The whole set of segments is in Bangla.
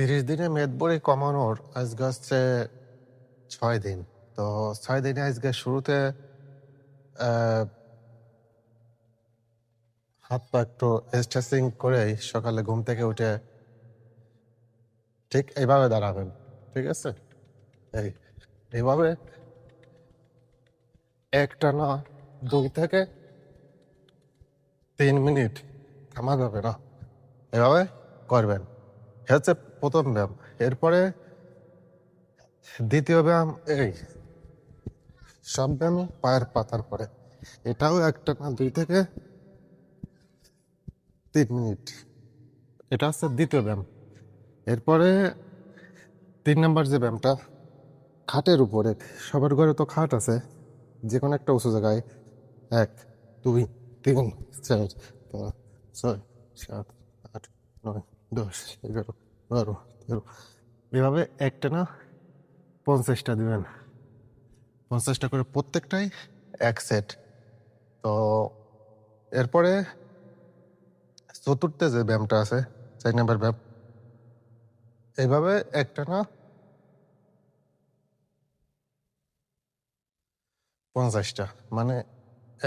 তিরিশ দিনে মেদবুড়ি কমানোর আজকে হচ্ছে ছয় দিন। তো ছয় দিনে আজকে শুরুতে হাত পা একটু স্ট্রেচিং করেই সকালে ঘুম থেকে উঠে ঠিক এইভাবে দাঁড়াবেন, ঠিক আছে? এই, এইভাবে একটা না দুই থেকে তিন মিনিট থামা যাবে না এভাবে করবেন। হচ্ছে প্রথম ব্যায়াম। এরপরে দ্বিতীয় ব্যায়াম, এই সব ব্যায়াম পায়ের পাতার পরে। এটাও একটা না, দুই থেকে তিন মিনিট। এটা হচ্ছে দ্বিতীয় ব্যায়াম। এরপরে তিন নম্বর যে ব্যায়ামটা, খাটের উপরে। সবার ঘরে তো খাট আছে যে কোনো একটা উঁচু জায়গায়। এক, দুই, তিন, চার, পাঁচ, ছয়, সাত, আট, নয়। দশ, এগারো, বারো, তেরো। এভাবে একটা না পঞ্চাশটা দিবেন। পঞ্চাশটা করে প্রত্যেকটাই এক সেট তো এরপরে চতুর্থে যে ব্যায়ামটা আছে, চার নাম্বার ব্যায়াম এইভাবে একটা না পঞ্চাশটা মানে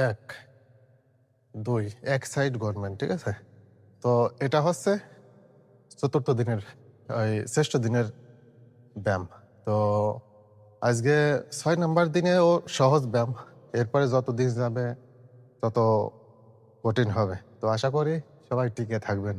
এক, দুই, এক সাইড গভর্নমেন্ট ঠিক আছে? তো এটা হচ্ছে চতুর্থ দিনের, ওই শ্রেষ্ঠ দিনের ব্যায়াম। তো আজকে ছয় নাম্বার দিনে ও সহজ ব্যায়াম। এরপরে যত দিন যাবে, তত কঠিন হবে। তো আশা করি সবাই টিকে থাকবেন।